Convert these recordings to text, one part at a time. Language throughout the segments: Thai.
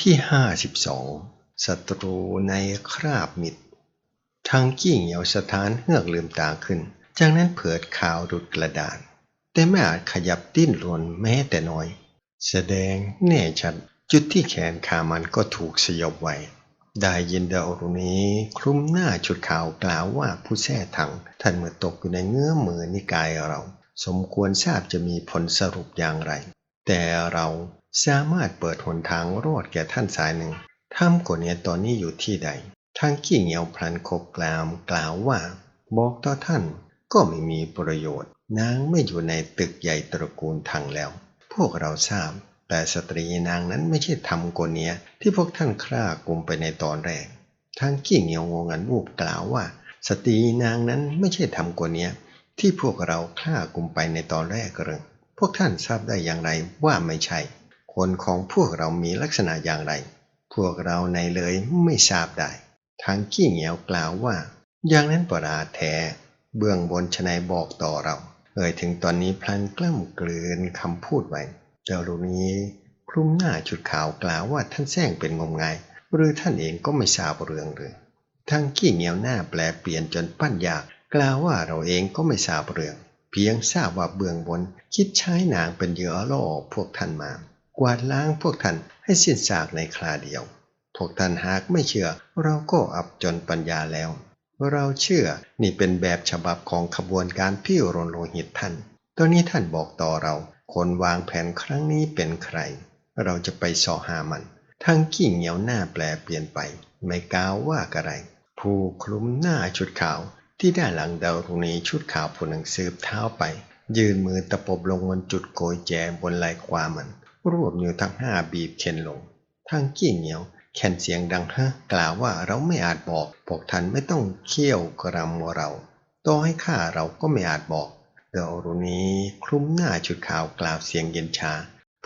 ที่ห้าสิบสองศัตรูในคราบมิตรทางกี้เหี่ยวสถานเฮือกลืมตาขึ้น จากนั้นเผิดข่าวดุดกระดาน แต่ไม่อาจขยับดิ้นรนแม้แต่น้อย แสดงแน่ชัดจุดที่แขนขามันก็ถูกสยบไว้ ได้ยินดาวรุนี้คลุมหน้าชุดขาวกล่าวว่าผู้แท้ถังท่านเมื่อตกอยู่ในเงื้อมือนิกายเรา สมควรทราบจะมีผลสรุปอย่างไร แต่เรา สามารถเปิดหนทางรอดแก่ท่านสายหนึ่งถ้ำกว่านี้ตอนนี้อยู่ที่ใดทางขี้เหงียวพลันคบกลามกล่าวว่า บอกต่อท่านก็ไม่มีประโยชน์ นางไม่อยู่ในตึกใหญ่ตระกูลทางแล้ว พวกเราทราบ แต่สตรีนางนั้นไม่ใช่ทำกว่านี้ที่พวกท่านฆ่ากลุ่มไปในตอนแรกทางขี้เหงียวงงันวูบกล่าวว่า สตรีนางนั้นไม่ใช่ทำกว่านี้ที่พวกเราฆ่ากลุ่มไปในตอนแรกเรงพวกท่านทราบได้อย่างไรว่าไม่ใช่ คนของพวกเรามีลักษณะอย่างไร พวกเราในเลยไม่ทราบได้ ทางขี้เหนียวกล่าวว่า อย่างนั้นปราแท้เบื้องบนชนายบอกต่อเรา เอ่ยถึงตอนนี้พลันกล้ำกลืนคำพูดไว้เจ้าลูนี้คลุมหน้าชุดขาวกล่าวว่าท่านแซงเป็นงมงาย หรือท่านเองก็ไม่ทราบเรื่องเลยทางขี้เหนียวหน้าแปลเปลี่ยนจนปั้นยาก กล่าวว่าเราเองก็ไม่ทราบเรื่อง เพียงทราบว่าเบื้องบนคิดใช้หนางเป็นเหยื่อล่อพวกท่านมา กวาดล้างพวกท่านให้สิ้นซากในคราเดียว พวกท่านหากไม่เชื่อ เราก็อับจนปัญญาแล้ว เราเชื่อนี่เป็นแบบฉบับของขบวนการพิวรนโลหิตท่าน ตอนนี้ท่านบอกต่อเรา คนวางแผนครั้งนี้เป็นใคร เราจะไปสอหามัน ทั้งขี้เหนียวหน้าแปลเปลี่ยนไป ไม่กล่าวว่าอะไร ผู้คลุมหน้าชุดขาว ที่ด้านหลังดาวรงนี้ชุดขาวผู้หนึ่งสืบเท้าไปยืนมือตะปบลงบนจุดโกยแจบนไหล่ขวามัน รวบนิ้วทั้งห้าบีบเข็นลง ทางกี้เหนียว แคนเสียงดังฮะกล่าวว่าเราไม่อาจบอก พวกท่านไม่ต้องเคี่ยวกรำเราต่อให้ข้าเราก็ไม่อาจบอกเดอรุนีคลุมหน้าชุดขาวกล่าวเสียงเย็นชา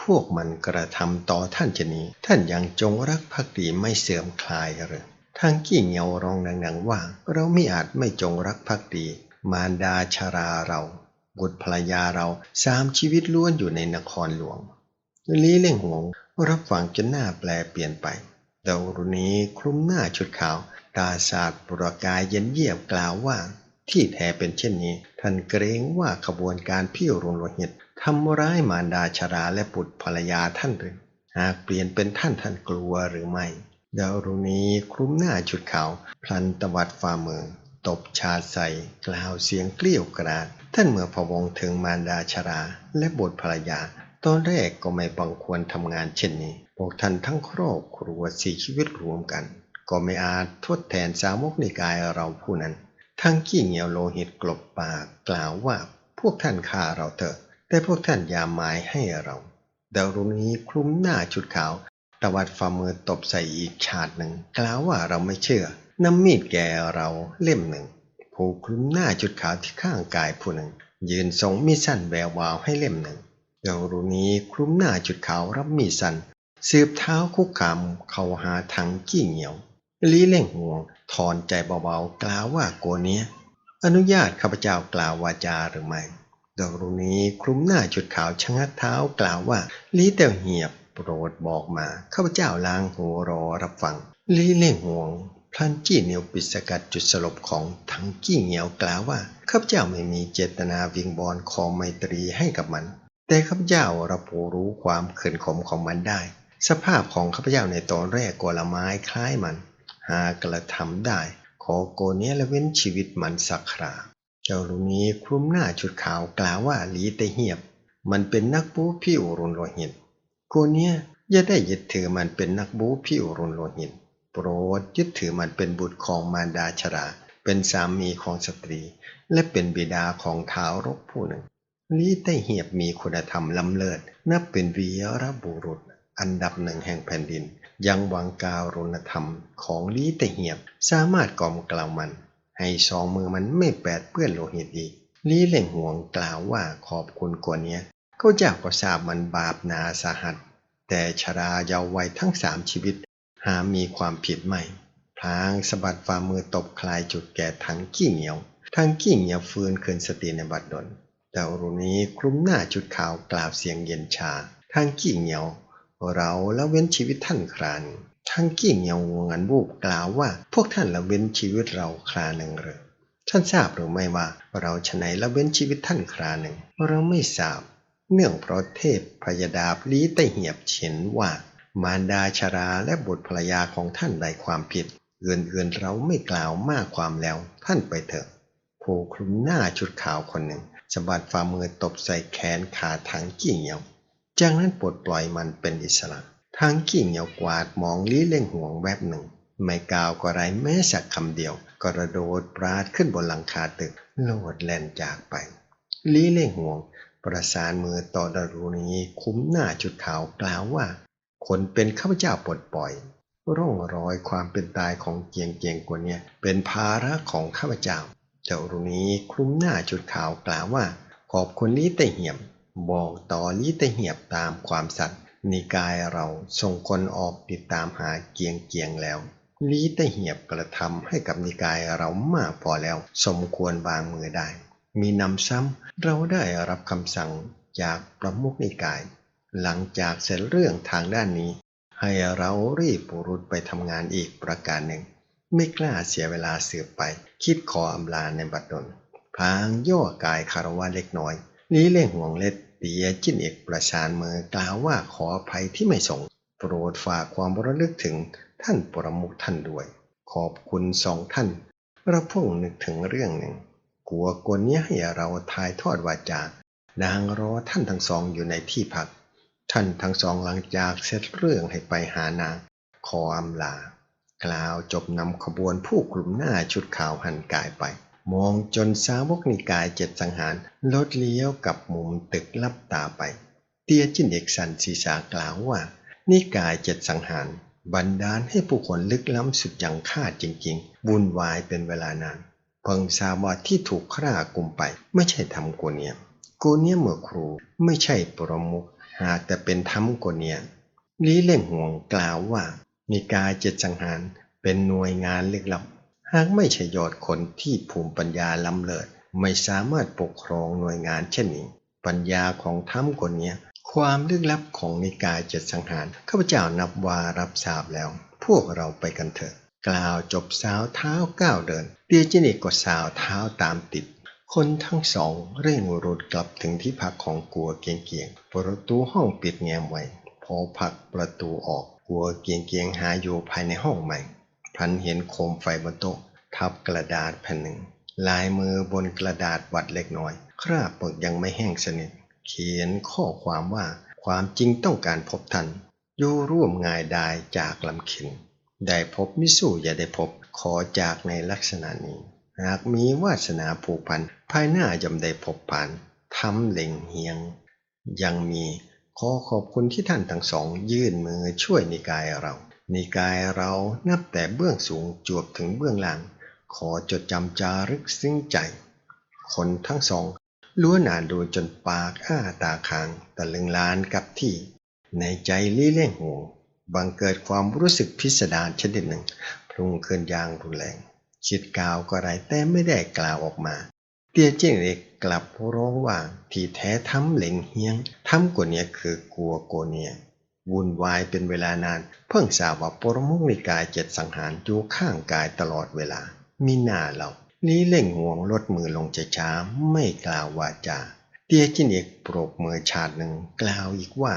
พวกมันกระทำต่อท่านชนี้ ท่านยังจงรักภักดีไม่เสื่อมคลายหรือทางกี้เหนียวร้องดังๆว่า เราไม่อาจไม่จงรักภักดี มารดาชาราเรา บุตรภรรยาเราสามชีวิตล้วนอยู่ในนครหลวง ลีเล่งหวงรับฟังจนหน้าแปลเปลี่ยนไปดาวรุณีคลุมหน้าชุดขาวตาสาดปรกายเย็นเยียบกล่าวว่า ที่แท้เป็นเช่นนี้ ท่านเกรงว่าขบวนการพิวรงโลหิตทำร้ายมารดาชราและปุตรภรรยาท่านหรือหากเปลี่ยนเป็นท่านท่านกลัวหรือไม่ดาวรุณีคลุมหน้าชุดขาวพลันตวัดฝ่ามือตบชาใส่กล่าวเสียงเกลี้ยวกราด ท่านเมื่อพวงถึงมารดาชราและบุตรภรรยา ตอนแรกก็ไม่บังควรทำงานเช่นนี้ พวกท่านทั้งครอบครัวสี่ชีวิตรวมกัน ก็ไม่อาจทดแทนสาวกในกายเราผู้นั้น ทั้งขี้เหนียวโลหิตกลบปากกล่าวว่าพวกท่านฆ่าเราเถอะ แต่พวกท่านยาหมายให้เราดาวรุณีคลุมหน้าชุดขาวตวัดฝ่ามือตบใส่อีกฉาดหนึ่ง กล่าวว่าเราไม่เชื่อนำมีดแกเราเล่มหนึ่งผู้คลุมหน้าจุดขาวที่ข้างกายผู้หนึ่ง ยืนทรงมีสั้นแวววาวให้เล่มหนึ่ง เยารุนี้คลุ้มหน้าจุดขาวรับมีสันสืบเท้าคุกคามเข้าหาทางกี้เหนียวลีเล่งห่วงถอนใจเบาๆ กล่าวว่าโกเนี้ย อนุญาตข้าพเจ้ากล่าววาจาหรือไม่ดอกรุนี้คลุ้มหน้าจุดขาวชะงักเท้ากล่าวว่าลีเตียวเหียบโปรดบอกมาข้าพเจ้าล้างหัวรอรับฟังลีเล่งห่วง พลันจี้เหนียวปิดสกัดจุดสลบของทั้งกี้เหนียวกล่าวว่าข้าพเจ้าไม่มีเจตนาวิงบอลคอไมตรีให้กับมัน แต่ข้าพเจ้ารับรู้ความเขืนขมของมันได้ สภาพของข้าพเจ้าในตอนแรกกละไม้คล้ายมัน หากระทำได้ ขอโกเนี้ยละเว้นชีวิตมันสักคราเจ้าลูนี้คลุมหน้าชุดขาวกล่าวว่าลีเตเหียบ มันเป็นนักบูพี่อุรุนโลหิตโกเนี้ยอย่าได้ยึดถือมันเป็นนักบูพี่อุรุนโลหิตโปรดยึดถือมันเป็นบุตรของมารดาชรา เป็นสามีของสตรี และเป็นบิดาของทารกผู้หนึ่ง ลีไต้เหียบมีคุณธรรมล้ำเลิศนับเป็นวีรบุรุษ อันดับหนึ่งแห่งแผ่นดิน ยังวังการุณธรรมของลีไต้เหียบสามารถกล่อมกล่าวมัน ให้สองมือมันไม่แปดเปื้อนโลหิตอีก ลีเล่งห่วงกล่าวว่าขอบคุณกว่านี้เขาเจ้าก็ทราบมันบาปนาสาหัส แต่ชราเยาว์วัยทั้งสามชีวิต หามีความผิดไม่พลางสะบัดฝ่ามือตบคลายจุดแก่ทั้งขี้เหนียวทั้งขี้เหนียวฟื้นคืนสติในบัดดล ดาวรุนี้คลุมหน้าจุดขาวกล่าวเสียงเย็นชา ทางขี้เหนียว เราละเว้นชีวิตท่านครานทั้งกิ่งเยาวงันบูบกล่าวว่า พวกท่านละเว้นชีวิตเราคราหนึ่งหรือท่านทราบหรือไม่ว่า เราฉนัยละเว้นชีวิตท่านคราหนึ่งเราไม่ทราบ เนื่องเพราะเทพพยาดาบลีไตเหียบเฉนว่า มารดาชราและบุตรภรรยาของท่านใดความผิดเอื่นๆเราไม่กล่าวมากความแล้วท่านไปเถอะผู้คลุมหน้าชุดขาวคนหนึ่ง สะบัดฝ่ามือตบใส่แขนขาทางกิ่งเหยียว จากนั้นปลดปล่อยมันเป็นอิสระทางกิ่งเหยียวกวาดมองลี้เล่งห่วงแวบหนึ่ง ไม่กล่าวก็ไรแม้สักคำเดียว กระโดดปราดขึ้นบนหลังคาตึกโลดแล่นจากไป ลี้เล่งห่วง ประสานมือต่อดารุณีคุ้มหน้าชุดขาวกล่าวว่า คนเป็นข้าพเจ้าปลดปล่อยร่องรอยความเป็นตายของเกียงเกียงกว่านี้เป็นภาระของข้าพเจ้า เจ้ารุณีคลุมหน้าจุดขาวกล่าวว่า ขอบคุณลิเตเหียมบอกต่อลิเตเหียบตามความสัตย์นิกายเราส่งคนออกติดตามหาเกียงเกียงแล้วลีเตเหียบกระทำให้กับนิกายเรามากพอแล้ว สมควรวางมือได้ มีนำซ้ำเราได้รับคำสั่งจากประมุขนิกาย หลังจากเสร็จเรื่องทางด้านนี้ ให้เรารีบปุรุษไปทำงานอีกประการหนึ่ง ไม่กล้าเสียเวลาสืบไป คิดขออำลาในบัดดลพลางย่อกายคารวะเล็กน้อยนี้เล่งห่วงเล็ดเตียจิ้นเอกประชานมือกล่าวว่าขออภัยที่ไม่ส่งโปรดฝากความระลึกถึงท่านปรมุขท่านด้วย ขอบคุณสองท่านเราพุ่งนึกถึงเรื่องหนึ่ง กลัวกวนนี้ให้เราทายทอดวาจานางรอท่านทั้งสองอยู่ในที่พัก ท่านทั้งสองหลังจากเสร็จเรื่องให้ไปหานางขออำลา กล่าวจบนำขบวนผู้กลุ่มหน้าชุดขาวหันกายไป มองจนสาวกนิกายเจ็ดสังหารลดเลี้ยวกับมุมตึกลับตาไป เตียจินเอกสันศีสากล่าวว่า นิกายเจ็ดสังหารบันดาลให้ผู้คนลึกล้ำสุดยังคาดจริงๆวุ่นวายเป็นเวลานานเพิ่งทราบว่าที่ถูกฆ่ากลุ่มไป ไม่ใช่ทำโกเนียโกเนียเมื่อครูไม่ใช่ปรมุขหากแต่เป็นทำโกเนียลีเล่งห่วงกล่าวว่า มีกายเจ็ดสังหารเป็นหน่วยงานลึกลับ หากไม่ใช่ยอดคนที่ภูมิปัญญาล้ำเลิศไม่สามารถปกครองหน่วยงานเช่นนี้ ปัญญาของถ้ำคนนี้ความลึกลับของนิกายเจ็ดสังหารข้าพเจ้านับว่ารับทราบแล้ว พวกเราไปกันเถอะ กล่าวจบสาวเท้าก้าวเดินเตียจินิกก็สาวเท้าตามติด คนทั้งสองเร่งรุดกลับถึงที่พักของกัวเกียงเกียงประตูห้องปิดแง้มไว้ พอผลักประตูออก กัวเกียงเกียงหาอยู่ภายในห้องใหม่พันเห็นโคมไฟบนโต๊ะ ทับกระดาษแผ่นหนึ่ง ลายมือบนกระดาษวัดเล็กน้อย คราบปกยังไม่แห้งสนิท เขียนข้อความว่าความจริงต้องการพบท่านอยู่ร่วมงายดายจากลำเข็นได้พบมิสู้อย่าได้พบขอจากในลักษณะนี้ หากมีวาสนาผูกพันภายหน้าย่อมได้พบผ่านทำเล่งเฮียง ยังมี ขอขอบคุณที่ท่านทั้งสองยื่นมือช่วยนิกายเรา นิกายเรานับแต่เบื้องสูงจวบถึงเบื้องล่าง ขอจดจำจารึกซึ้งใจ คนทั้งสองล้วนอ่านดูจนปากอ้าตาค้างตะลึงลานกับที่ ในใจลี่เล่งหูบังเกิดความรู้สึกพิสดารชนิดหนึ่งพุ่งขึ้นยางรุนแรง คิดกล่าวก็ไรแต่ไม่ได้กล่าวออกมา เตี้ยเจ้งเอกกลับร้องว่าที่แท้ทำเหล่งเฮียงทำกว่านี้คือกลัวโกเนียวุ่นวายเป็นเวลานาน เพิ่งทราบว่าปรมุกนิกายเจ็ดสังหารอยู่ข้างกายตลอดเวลา มีหน้าเรานี้เล่งห่วงลดมือลงช้าไม่กล่าววาจาเตียจินเอกปรบมือชาติหนึ่งกล่าวอีกว่า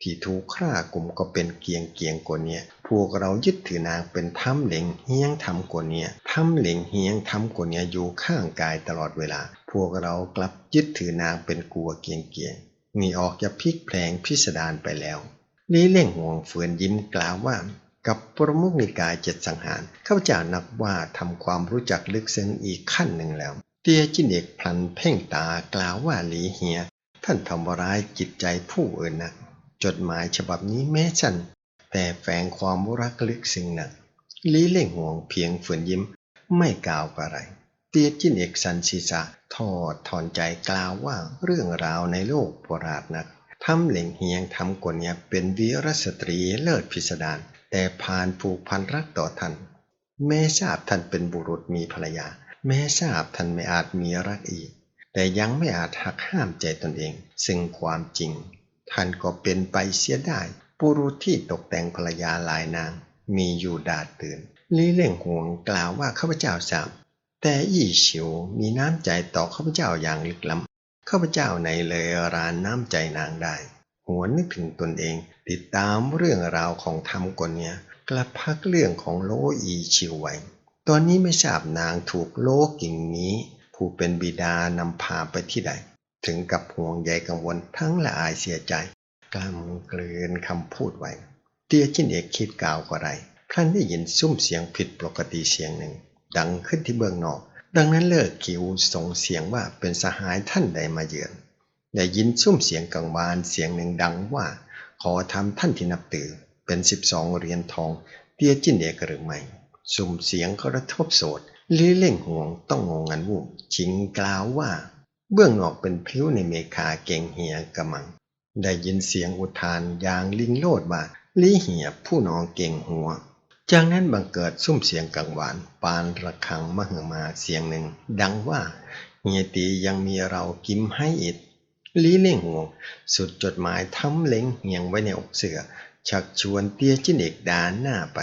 ที่ถูกฆ่ากลุ่มก็เป็นเกียงเกียงกว่านี้ พวกเรายึดถือนางเป็นถ้ำเหลงเฮียงทำกว่านี้ถ้ำเหลงเฮียงทำกว่านี้อยู่ข้างกายตลอดเวลา พวกเรากลับยึดถือนางเป็นกลัวเกียงเกียงมีออกจะพลิกแพลงพิสดารไปแล้วลีเล่งห่วงเฟือนยิ้มกล่าวว่า กับปรมุกนิกายเจ็ดสังหารข้าพเจ้านับว่าทำความรู้จักลึกซึ้งอีกขั้นหนึ่งแล้ว เตียจินเอกพลันเพ่งตากล่าวว่าหลีเฮีย ท่านทำร้ายจิตใจผู้อื่นนะจดหมายฉบับนี้แม้สั้น แต่แฝงความรักลึกซึ้งนักลีเล่งห่วงเพียงฝืนยิ้มไม่กล่าวอะไร เตียจินเอกสันศีษะทอดถอนใจกล่าวว่าเรื่องราวในโลกโบราณนักทำเหล่งเฮียงทำกวเนี่ยเป็นวีรสตรีเลิศพิสดารแต่ผ่านผูกพันรักต่อท่าน แม้ทราบท่านเป็นบุรุษมีภรรยา แม้ทราบท่านไม่อาจมีรักอีก แต่ยังไม่อาจหักห้ามใจตนเอง ซึ่งความจริง ท่านก็เป็นไปเสียได้ ปุรุษที่ตกแต่งภรรยาหลายนาง มีอยู่ดาดตื่นลี่เล่งห่วงกล่าวว่าข้าพเจ้าสามแต่อี้ฉิวมีน้ำใจต่อข้าพเจ้าอย่างลึกล้ำข้าพเจ้าในเลยรานน้ำใจนางได้หัวนึกถึงตนเอง ติดตามเรื่องราวของธรรมกนเนี่ยกลับพักเรื่องของโลอีชิวไว้ ตอนนี้ไม่ทราบนางถูกโลกิ่งนี้ ผู้เป็นบิดานำพาไปที่ใด ถึงกับห่วงใยกังวลทั้งละอายเสียใจ กำกลืนคำพูดไว้ เตียจินเอกคิดกล่าวก็ไรครั้นได้ยินซุ้มเสียงผิดปกติเสียงหนึ่ง ดังขึ้นที่เบื้องนอก ดังนั้นเลิกคิวส่งเสียงว่าเป็นสหายท่านใดมาเยือน ได้ยินซุ้มเสียงกังวานเสียงหนึ่งดังว่า ขอทำท่านที่นับถือเป็นสิบสองเหรียญทอง เตียจินเอกหรือไม่สุ่มเสียงกระทบโสดลี้เล่งห่วงต้องงงงันวูบชิงกล่าวว่า เบื้องนอกเป็นพลิ้วในเมคาเก่งเหียกระมัง ได้ยินเสียงอุทานอย่างลิงโลดว่าลีเหียผู้นองเก่งหัว จากนั้นบังเกิดซุ้มเสียงกังวาน ปานระฆังมหึมาเสียงหนึ่ง ดังว่าเฮียตียังมีเรากิมให้อิดลีเล่งห่วง สุดจดหมายทำเล็งเหียงไว้ในอกเสือ ชักชวนเตียจินเอกดานหน้าไป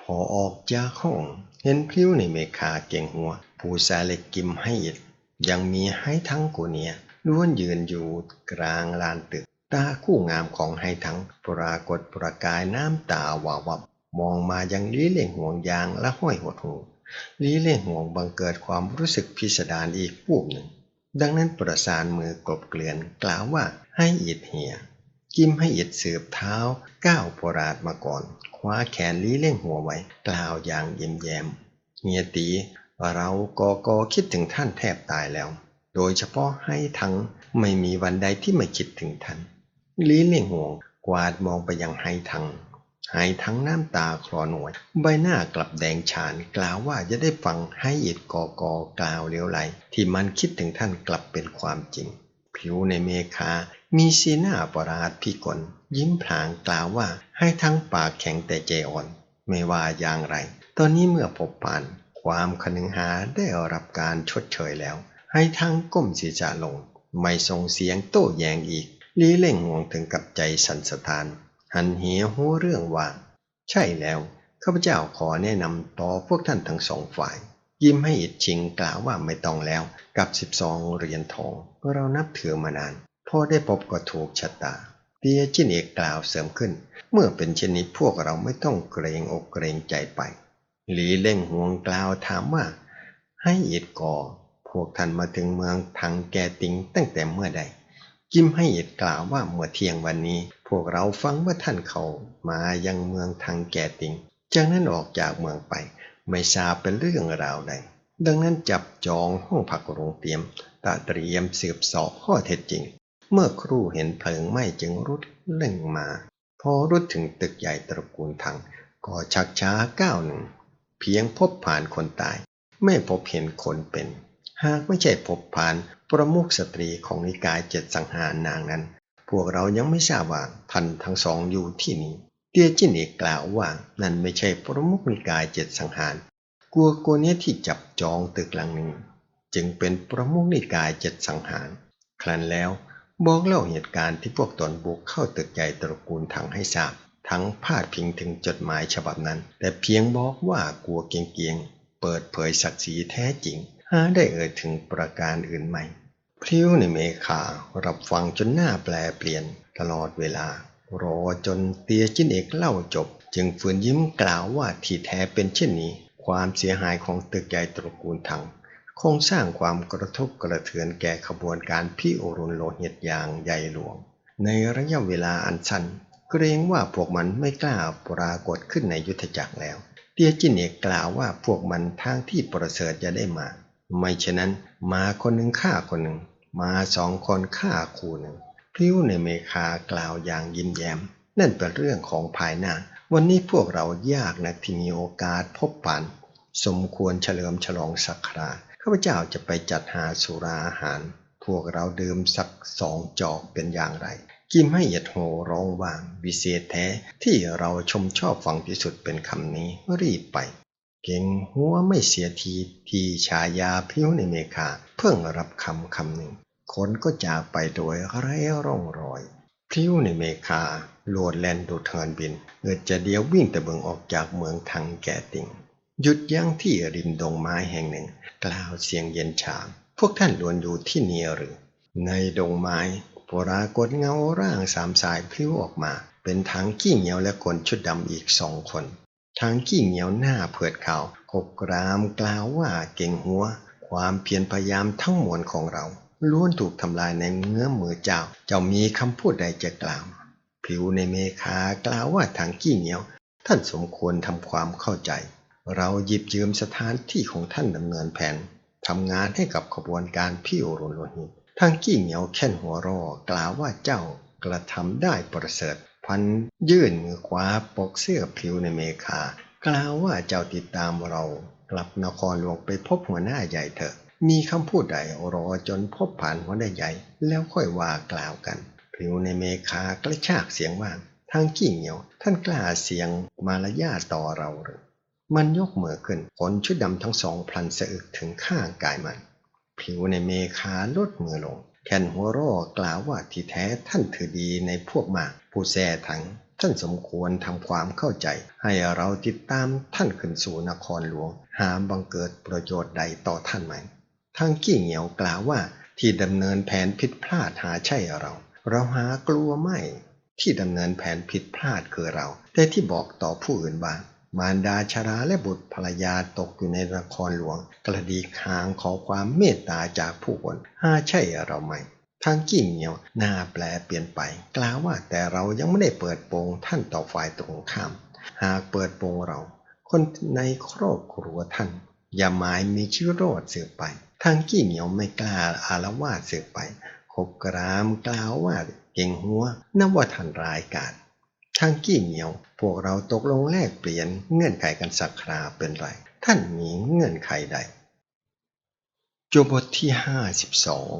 พอออกจากห้องเห็นพลิ้วในเมคาเก่งหัว ผู้ซาเล็กกิมให้อิดยังมีให้ทั้งกูเนียล้วนยืนอยู่กลางลานตึก ตาคู่งามของให้ทั้งปรากฏประกายน้ำตาวาววับ มองมายังลี้เล่งห่วงยางและห้อยหดหูลี้เล่งห่วงบังเกิดความรู้สึกพิสดารอีกวูบหนึ่ง ดังนั้นประสานมือกลบเกลื่อนกล่าวว่าให้อิดเหียกิมให้อิดสืบเท้าก้าวปราดมาก่อน คว้าแขนลี้เล่งหัวไว้ กล่าวอย่างเยิ้มแย้มเฮียตีเราก็ก็คิดถึงท่านแทบตายแล้ว โดยเฉพาะให้ทั้งไม่มีวันใดที่ไม่คิดถึงท่าน ลี้เล่งห่วง กวาดมองไปยังไฮทังไฮทั้งน้ำตาคลอหน่วย ใบหน้ากลับแดงฉาน กล่าวว่าจะได้ฟังให้อิดกอกอกล่าวเลี้ยวไหล ที่มันคิดถึงท่านกลับเป็นความจริง ผิวในเมฆามีสีหน้าประหลาดพิกล ยิ้มพลางกล่าวว่าให้ทั้งปากแข็งแต่ใจอ่อน ไม่ว่าอย่างไร ตอนนี้เมื่อพบปาน ความคนึงหาได้รับการชดเชยแล้ว ให้ทั้งก้มศีรษะลง ไม่ส่งเสียงโต้แย้งอีก ลีเล่งห่วงถึงกับใจสันสถาน หันเหียหัวเรื่องว่า ใช่แล้วข้าพเจ้าขอแนะนำต่อพวกท่านทั้งสองฝ่าย ยิ้มให้อิดชิงกล่าวว่าไม่ต้องแล้วกับสิบสองเหรียญทองเรานับถือมานานพอได้พบก็ถูกชะตาเตียจินเอกกล่าวเสริมขึ้น เมื่อเป็นเช่นนี้พวกเราไม่ต้องเกรงอกเกรงใจไป หลีเล่งห่วงกล่าวถามว่า ให้อ็ดก่อพวกท่านมาถึงเมืองทางแกติงตั้งแต่เมื่อใด กิมให้เอ็ดกล่าวว่าเมื่อเที่ยงวันนี้ พวกเราฟังว่าท่านเขามายังเมืองทางแก่ติง จากนั้นออกจากเมืองไป ไม่ทราบเป็นเรื่องราวใด ดังนั้นจับจองห้องพักโรงเตรียมตะเตรียมสืบสอบข้อเท็จจริง เมื่อครู่เห็นเพลิงไหม้จึงรุดเร่งมา พอรุดถึงตึกใหญ่ตระกูลทังก็ชักช้าก้าวหนึ่ง เพียงพบผ่านคนตาย ไม่พบเห็นคนเป็น หากไม่ใช่พบผ่านประมุขสตรีของนิกายเจ็ดสังหารนางนั้น พวกเรายังไม่ทราบว่าท่านทั้งสองอยู่ที่นี้ เตียจินเอกกล่าวว่านั่นไม่ใช่ประมุขนิกายเจ็ดสังหารกลัวโกเนี้ยที่จับจองตึกหลังนี้ จึงเป็นประมุขนิกายเจ็ดสังหาร ครั้นแล้วบอกเล่าเหตุการณ์ที่พวกตนบุกเข้าตึกใหญ่ตระกูลถังให้ทราบ ทั้งพาดพิงถึงจดหมายฉบับนั้น แต่เพียงบอกว่ากลัวเกียงๆเปิดเผยศักดิ์ศรีแท้จริง หาได้เอ่ยถึงประการอื่นใหม่พลิ้วในเมฆารับฟังจนหน้าแปลเปลี่ยนตลอดเวลา รอจนเตียจินเอกเล่าจบ จึงฝืนยิ้มกล่าวว่าที่แท้เป็นเช่นนี้ ความเสียหายของตึกใหญ่ตระกูลถังคงสร้างความกระทบกระเทือนแก่ขบวนการพิโอรุนโลหิตอย่างใหญ่หลวง ในระยะเวลาอันสั้นเกรงว่าพวกมันไม่กล้าปรากฏขึ้นในยุทธจักรแล้ว เตียจินเอกกล่าวว่าพวกมันทางที่ประเสริฐจะได้มา ไม่เช่นนั้นมาคนหนึ่งฆ่าคนหนึ่งมาสองคนฆ่าคู่หนึ่งพลิ้วในเมคากล่าวอย่างยิ้มแย้ม นั่นเป็นเรื่องของภายหน้า วันนี้พวกเรายากนะที่มีโอกาสพบปันสมควรเฉลิมฉลองสักคราข้าพเจ้าจะไปจัดหาสุราอาหาร พวกเราดื่มสักสองจอกเป็นอย่างไร กิมให้หยียดโหร้องว่างวิเศษแท้ที่เราชมชอบฟังที่สุดเป็นคำนี้รีบไป เก่งหัวไม่เสียทีที่ชายาพิ้วในเมฆาเพิ่งรับคำคำหนึ่ง คนก็จากไปโดยไร้ร่องรอยพิ้วในเมฆาโลดแลนดูดเทินบินเกิดจะเดียววิ่งแต่เบิงออกจากเมืองทางแก่ติ่งหยุดยั้งที่ริมดงไม้แห่งหนึ่ง กล่าวเสียงเย็นชามพวกท่านล้วนอยู่ที่นี่หรือ ในดงไม้ปรากฏเงาร่างสามสายพลิ้วออกมา เป็นทางกี้เหนียวและคนชุดดำอีกสองคน ทางกี้เหนียวหน้าเผือดเขาวกบกรามกล่าวว่าเก่งหัว ความเพียรพยายามทั้งมวลของเราล้วนถูกทำลายในเงื้อมมือเจ้า เจ้ามีคำพูดใดจะกล่าว ผิวในเมคากล่าวว่าทางกี้เหนียว ท่านสมควรทำความเข้าใจ เราหยิบยืมสถานที่ของท่านดำเนินแผนทำงานให้กับขบวนการพี่โอรุนโลหิตทางกี้เหนียวแค่นหัวรอกล่าวว่าเจ้ากระทำได้ประเสริฐ พันยื่นมือขวาปกเสื้อผิวในเมคากล่าวว่าเจ้าติดตามเรา กลับนครหลวงไปพบหัวหน้าใหญ่เถอะ มีคำพูดใดรอจนพบผ่านหัวหน้าใหญ่ แล้วค่อยว่ากล่าวกันผิวในเมคากระชากเสียงว่างทางกี้เหนียวท่านกล้าเสียงมารยาต่อเราหรือมันยกมือขึ้นคนชุดดำทั้งสองพลันสะอึกถึงข้างกายมัน ผิวในเมคาลดมือลง แคนหัวรอกล่าวว่าที่แท้ท่านถือดีในพวกมากผู้แส่ถัง ท่านสมควรทำความเข้าใจ ให้เราติดตามท่านขึ้นสู่นครหลวง หาบังเกิดประโยชน์ใดต่อท่านไหมทางกี้เหงียวกล่าวว่าที่ดำเนินแผนผิดพลาดหาใช่เรา เราหากลัวไม่ ที่ดำเนินแผนผิดพลาดคือเรา แต่ที่บอกต่อผู้อื่นบ้า มารดาชราและบุตรภรรยาตกอยู่ในนครหลวง กระดีคางขอความเมตตาจากผู้คนหาใช่เราไหมทางกิ่งเหนียวหน้าแปลเปลี่ยนไป กล่าวว่าแต่เรายังไม่ได้เปิดโปงท่านต่อฝ่ายตรงข้าม หากเปิดโปงเรา คนในครอบครัวท่าน อย่าหมายมีชื่อโรดสืบไป ทางกี่งเหนียวไม่กล้าอารวาสเสืบไปขบกรามกล่าวว่าเก่งหัวนับว่าทันรายการ ทางกี่เหนียว พวกเราตกลงแลกเปลี่ยนเงื่อนไขกันสักคราเป็นไร ท่านมีเงื่อนไขใด จบบทที่ห้าสิบสอง